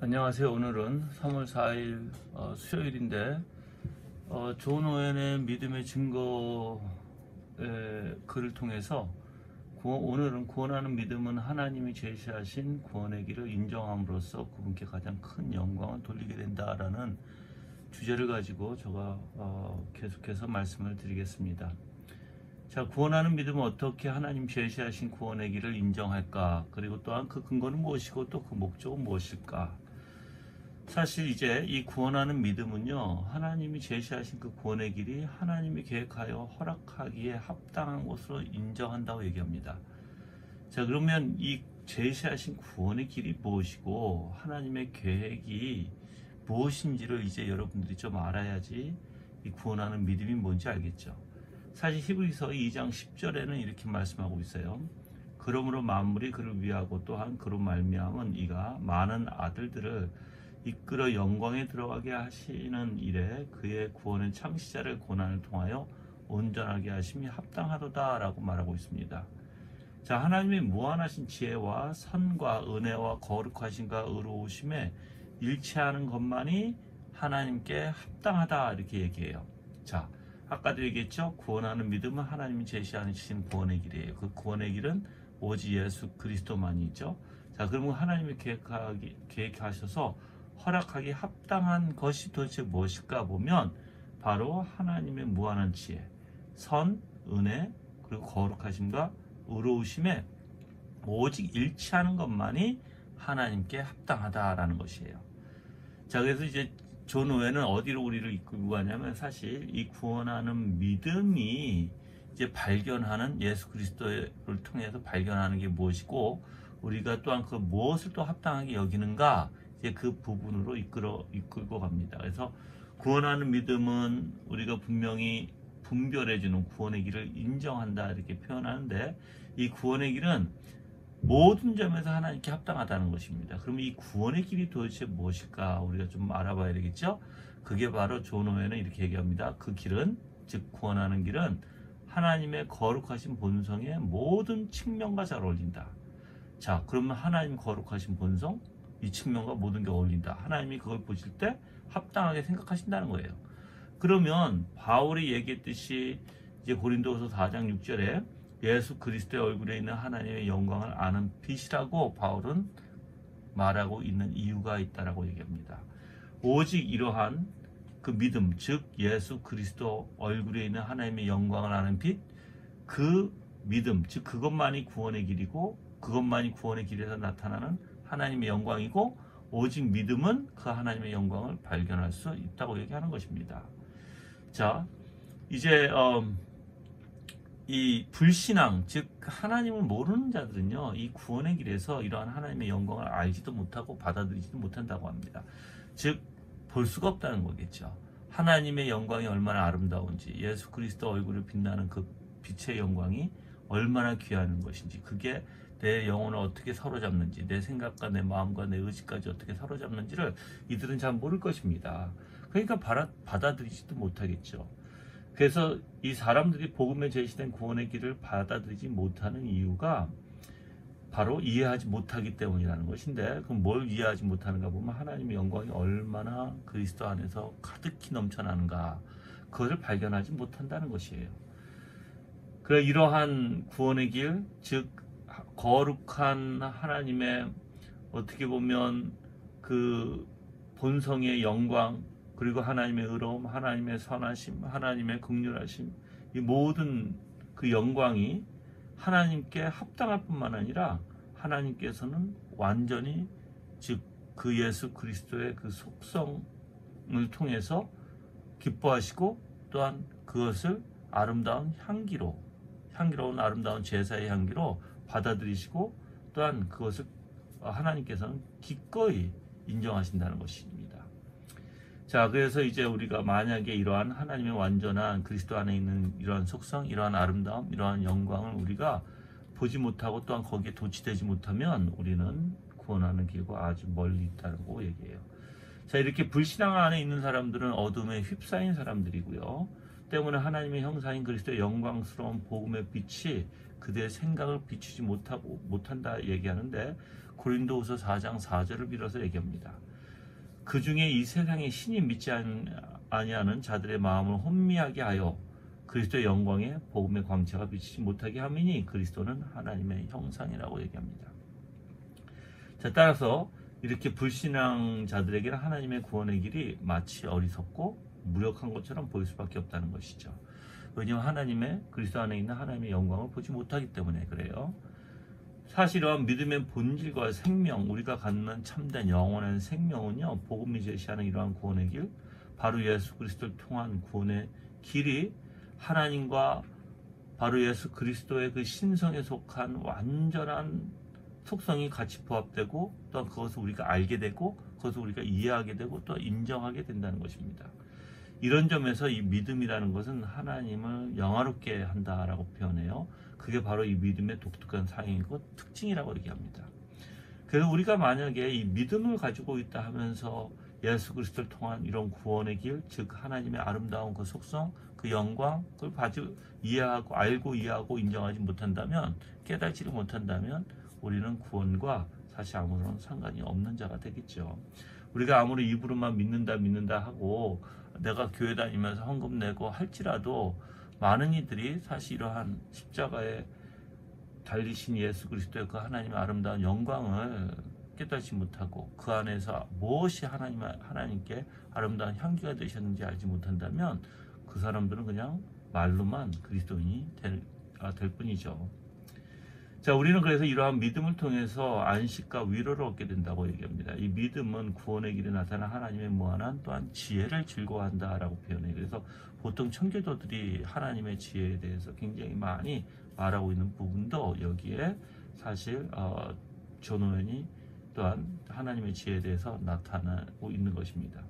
안녕하세요. 오늘은 3월 4일 어, 수요일인데 어, 존 오웬의 믿음의 증거의 글을 통해서 구원- 오늘은 구원하는 믿음은 하나님이 제시하신 구원의 길을 인정함으로써 그분께 가장 큰 영광을 돌리게 된다라는 주제를 가지고 제가 어, 계속해서 말씀을 드리겠습니다. 자, 구원하는 믿음은 어떻게 하나님 제시하신 구원의 길을 인정할까? 그리고 또한 그 근거는 무엇이고 또 그 목적은 무엇일까? 사실 이제 이 구원하는 믿음은요, 하나님이 제시하신 그 구원의 길이 하나님이 계획하여 허락하기에 합당한 것으로 인정한다고 얘기합니다. 자, 그러면 이 제시하신 구원의 길이 무엇이고, 하나님의 계획이 무엇인지를 이제 여러분들이 좀 알아야지 이 구원하는 믿음이 뭔지 알겠죠. 사실 히브리서 2장 10절에는 이렇게 말씀하고 있어요. 그러므로 만물이 그를 위하고 또한 그로 말미암은 이가 많은 아들들을 이끌어 영광에 들어가게 하시는 일에 그의 구원은 창시자를 고난을 통하여 온전하게 하심이 합당하도다 라고 말하고 있습니다. 자, 하나님의 무한하신 지혜와 선과 은혜와 거룩하심과 의로우심에 일치하는 것만이 하나님께 합당하다 이렇게 얘기해요. 자, 아까도 얘기했죠. 구원하는 믿음은 하나님이 제시하신 구원의 길이에요. 그 구원의 길은 오직 예수 그리스도만이죠. 자, 그러면 하나님이 계획하기, 계획하셔서 허락하기 합당한 것이 도대체 무엇일까 보면 바로 하나님의 무한한 지혜, 선, 은혜, 그리고 거룩하심과 의로우심에 오직 일치하는 것만이 하나님께 합당하다라는 것이에요. 자, 그래서 이제 존 오웨는 어디로 우리를 이끌고 가냐면 사실 이 구원하는 믿음이 이제 발견하는 예수 그리스도를 통해서 발견하는 게 무엇이고 우리가 또한 그 무엇을 또 합당하게 여기는가 이제 그 부분으로 이끌어 이끌고 갑니다. 그래서 구원하는 믿음은 우리가 분명히 분별해주는 구원의 길을 인정한다 이렇게 표현하는데 이 구원의 길은 모든 점에서 하나님께 합당하다는 것입니다. 그러면 이 구원의 길이 도대체 무엇일까 우리가 좀 알아봐야 되겠죠? 그게 바로 존 오웨는 이렇게 얘기합니다. 그 길은 즉 구원하는 길은 하나님의 거룩하신 본성의 모든 측면과 잘 어울린다. 자, 그러면 하나님 거룩하신 본성 이 측면과 모든 게 어울린다. 하나님이 그걸 보실 때 합당하게 생각하신다는 거예요. 그러면 바울이 얘기했듯이 이제 고린도서 4장 6절에 예수 그리스도의 얼굴에 있는 하나님의 영광을 아는 빛이라고 바울은 말하고 있는 이유가 있다라고 얘기합니다. 오직 이러한 그 믿음, 즉 예수 그리스도 얼굴에 있는 하나님의 영광을 아는 빛, 그 믿음, 즉 그것만이 구원의 길이고 그것만이 구원의 길에서 나타나는 하나님의 영광이고 오직 믿음은 그 하나님의 영광을 발견할 수 있다고 얘기하는 것입니다. 자, 이제 음, 이 불신앙, 즉 하나님을 모르는 자들은요, 이 구원의 길에서 이러한 하나님의 영광을 알지도 못하고 받아들이지도 못한다고 합니다. 즉 볼 수가 없다는 거겠죠. 하나님의 영광이 얼마나 아름다운지, 예수 그리스도 얼굴을 빛나는 그 빛의 영광이 얼마나 귀한 것인지, 그게 내 영혼을 어떻게 사로잡는지, 내 생각과 내 마음과 내 의지까지 어떻게 사로잡는지를 이들은 잘 모를 것입니다. 그러니까 받아, 받아 들이지도 못하겠죠. 그래서 이 사람들이 복음에 제시된 구원의 길을 받아들이지 못하는 이유가 바로 이해하지 못하기 때문이라는 것인데 그럼 뭘 이해하지 못하는가 보면 하나님의 영광이 얼마나 그리스도 안에서 가득히 넘쳐나는가 그것을 발견하지 못한다는 것이에요. 그래 이러한 구원의 길, 즉 거룩한 하나님의 어떻게 보면 그 본성의 영광 그리고 하나님의 의로움, 하나님의 선하심, 하나님의 극률하심 이 모든 그 영광이 하나님께 합당할 뿐만 아니라 하나님께서는 완전히 즉 그 예수 그리스도의 그 속성을 통해서 기뻐하시고 또한 그것을 아름다운 향기로 향기로운 아름다운 제사의 향기로 받아들이시고 또한 그것을 하나님께서는 기꺼이 인정하신다는 것입니다. 자, 그래서 이제 우리가 만약에 이러한 하나님의 완전한 그리스도 안에 있는 이러한 속성, 이러한 아름다움, 이러한 영광을 우리가 보지 못하고 또한 거기에 도취되지 못하면 우리는 구원하는 길과 아주 멀리 있다고 얘기해요. 자, 이렇게 불신앙 안에 있는 사람들은 어둠에 휩싸인 사람들이고요. 때문에 하나님의 형상인 그리스도의 영광스러운 복음의 빛이 그들의 생각을 비추지 못하고 못한다 얘기하는데 고린도후서 4장 4절을 빌어서 얘기합니다. 그 중에 이 세상의 신이 믿지 아니하는 자들의 마음을 혼미하게 하여 그리스도의 영광에 복음의 광채가 비치지 못하게 함이니 그리스도는 하나님의 형상이라고 얘기합니다. 자, 따라서 이렇게 불신앙자들에게는 하나님의 구원의 길이 마치 어리석고 무력한 것처럼 보일 수밖에 없다는 것이죠. 왜냐하면 하나님의 그리스도 안에 있는 하나님의 영광을 보지 못하기 때문에 그래요. 사실은 믿음의 본질과 생명, 우리가 갖는 참된 영원한 생명은요, 복음이 제시하는 이러한 구원의 길, 바로 예수 그리스도를 통한 구원의 길이 하나님과 바로 예수 그리스도의 그 신성에 속한 완전한 속성이 같이 부합되고 또 그것을 우리가 알게 되고 그것을 우리가 이해하게 되고 또 인정하게 된다는 것입니다. 이런 점에서 이 믿음이라는 것은 하나님을 영화롭게 한다라고 표현해요. 그게 바로 이 믿음의 독특한 사용이고 특징이라고 얘기합니다. 그래서 우리가 만약에 이 믿음을 가지고 있다 하면서 예수 그리스도를 통한 이런 구원의 길, 즉 하나님의 아름다운 그 속성, 그 영광, 그걸 가지고 이해하고 알고 이해하고 인정하지 못한다면 깨닫지를 못한다면 우리는 구원과 사실 아무런 상관이 없는 자가 되겠죠. 우리가 아무리 입으로만 믿는다 믿는다 하고 내가 교회 다니면서 헌금 내고 할지라도 많은 이들이 사실 이러한 십자가에 달리신 예수 그리스도의 그 하나님의 아름다운 영광을 깨닫지 못하고 그 안에서 무엇이 하나님 하나님께 아름다운 향기가 되셨는지 알지 못한다면 그 사람들은 그냥 말로만 그리스도인이 될, 아, 될 뿐이죠. 자, 우리는 그래서 이러한 믿음을 통해서 안식과 위로를 얻게 된다고 얘기합니다. 이 믿음은 구원의 길에 나타난 하나님의 무한한 또한 지혜를 즐거워한다라고 표현해요. 그래서 보통 청교도들이 하나님의 지혜에 대해서 굉장히 많이 말하고 있는 부분도 여기에 사실 어, 존오웬이 또한 하나님의 지혜에 대해서 나타나고 있는 것입니다.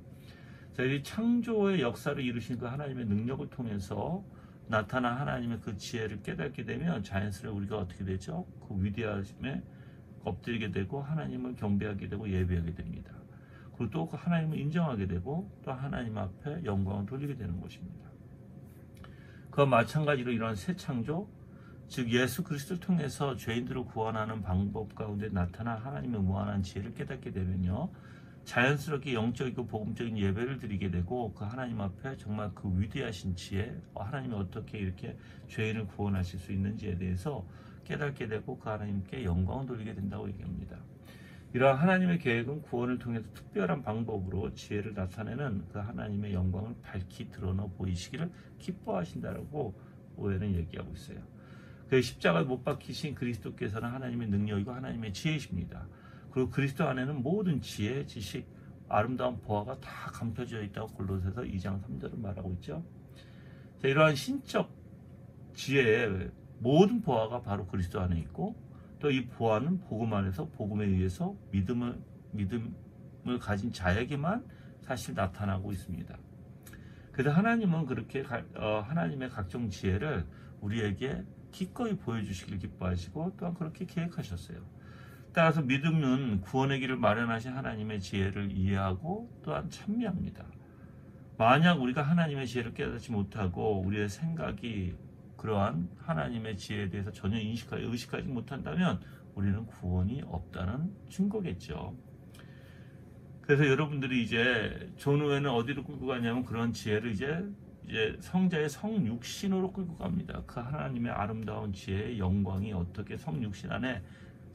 자, 이 창조의 역사를 이루신 그 하나님의 능력을 통해서 나타난 하나님의 그 지혜를 깨닫게 되면 자연스레 우리가 어떻게 되죠? 그 위대하심에 엎드리게 되고 하나님을 경배하게 되고 예배하게 됩니다. 그리고 또그 하나님을 인정하게 되고 또 하나님 앞에 영광을 돌리게 되는 것입니다. 그와 마찬가지로 이런 새 창조, 즉 예수 그리스도를 통해서 죄인들을 구원하는 방법 가운데 나타난 하나님의 무한한 지혜를 깨닫게 되면요. 자연스럽게 영적이고 복음적인 예배를 드리게 되고 그 하나님 앞에 정말 그 위대하신 지혜, 하나님이 어떻게 이렇게 죄인을 구원하실 수 있는지에 대해서 깨닫게 되고 그 하나님께 영광을 돌리게 된다고 얘기합니다. 이러한 하나님의 계획은 구원을 통해서 특별한 방법으로 지혜를 나타내는 그 하나님의 영광을 밝히 드러나 보이시기를 기뻐하신다라고 오해는 얘기하고 있어요. 그 십자가에 못 박히신 그리스도께서는 하나님의 능력이고 하나님의 지혜이십니다. 그리고 그리스도 안에는 모든 지혜, 지식, 아름다운 보화가 다 감춰져 있다고 골로새서 2장 3절을 말하고 있죠. 자, 이러한 신적 지혜의 모든 보화가 바로 그리스도 안에 있고 또 이 보화는 복음 안에서 복음에 의해서 믿음을 믿음을 가진 자에게만 사실 나타나고 있습니다. 그래서 하나님은 그렇게 어, 하나님의 각종 지혜를 우리에게 기꺼이 보여주시길 기뻐하시고 또한 그렇게 계획하셨어요. 따라서 믿음은 구원의 길을 마련하신 하나님의 지혜를 이해하고 또한 찬미합니다. 만약 우리가 하나님의 지혜를 깨닫지 못하고 우리의 생각이 그러한 하나님의 지혜에 대해서 전혀 인식하지 의식하지 못한다면 우리는 구원이 없다는 증거겠죠. 그래서 여러분들이 이제 존후에는 어디로 끌고 가냐면 그런 지혜를 이제 이제 성자의 성육신으로 끌고 갑니다. 그 하나님의 아름다운 지혜의 영광이 어떻게 성육신 안에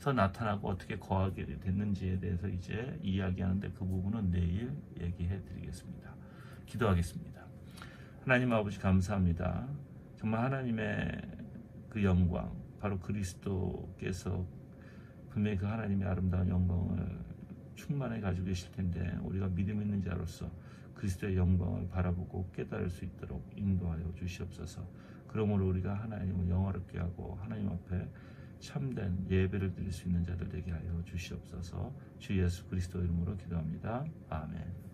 서 나타나고 어떻게 거하게 됐는지에 대해서 이제 이야기하는데 그 부분은 내일 얘기해 드리겠습니다. 기도하겠습니다. 하나님 아버지 감사합니다. 정말 하나님의 그 영광, 바로 그리스도께서 분명히 그 하나님의 아름다운 영광을 충만히 가지고 계실 텐데 우리가 믿음 있는 자로서 그리스도의 영광을 바라보고 깨달을 수 있도록 인도하여 주시옵소서. 그러므로 우리가 하나님을 영화롭게 하고 하나님 앞에 참된 예배를 드릴 수 있는 자들 되게 하여 주시옵소서. 주 예수 그리스도 이름으로 기도합니다. 아멘.